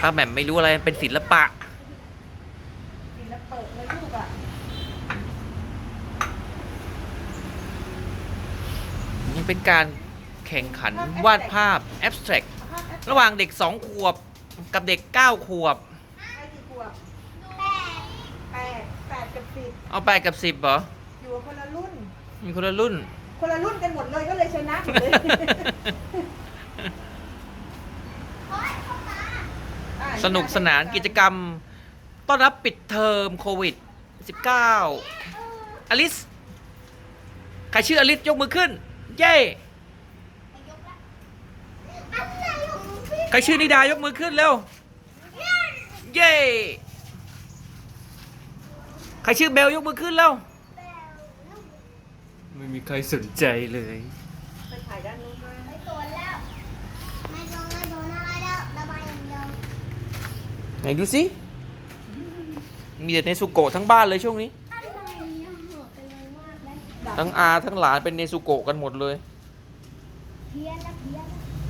ถ้าแหม่มไม่รู้อะไรเป็นศิลปะศิลปะเลยลูกอะมันเป็นการแข่งขันวาดภาพ abstract ระหว่างเด็ก2ขวบกับเด็ก9ขวบใครกี่ขวบแปดแปดกับสิบเอาไปกับ10เหรออยู่คนละรุ่นมีคนละรุ่น คนละรุ่นกันหมดเลยก็เลยชนะหมดเลยอะ สนุกสนานกิจกรรม ต้อนรับปิดเทอมโควิด 19อลิส ใครชื่ออลิสยกมือขึ้น เย้ใครชื่อนิดายกมือขึ้นเร็ว เย้ ใครชื่อเบลยกมือขึ้นเร็ว ไม่มีใครสนใจเลย ไปถ่ายด้านนู้นมา ไม่โดนแล้ว ไม่โดนไม่โดนอะไรแล้วระบายอย่างเดียว ไหนดูสิ มีแต่เนสุโกะทั้งบ้านเลยช่วงนี้อะไรเนี่ยโหดกันเลยมากเลยทั้งอาทั้งหลานเป็นเนสุโกะกันหมดเลย เพี้ยนแล้วเพี้ยนแล้วเออได้สิ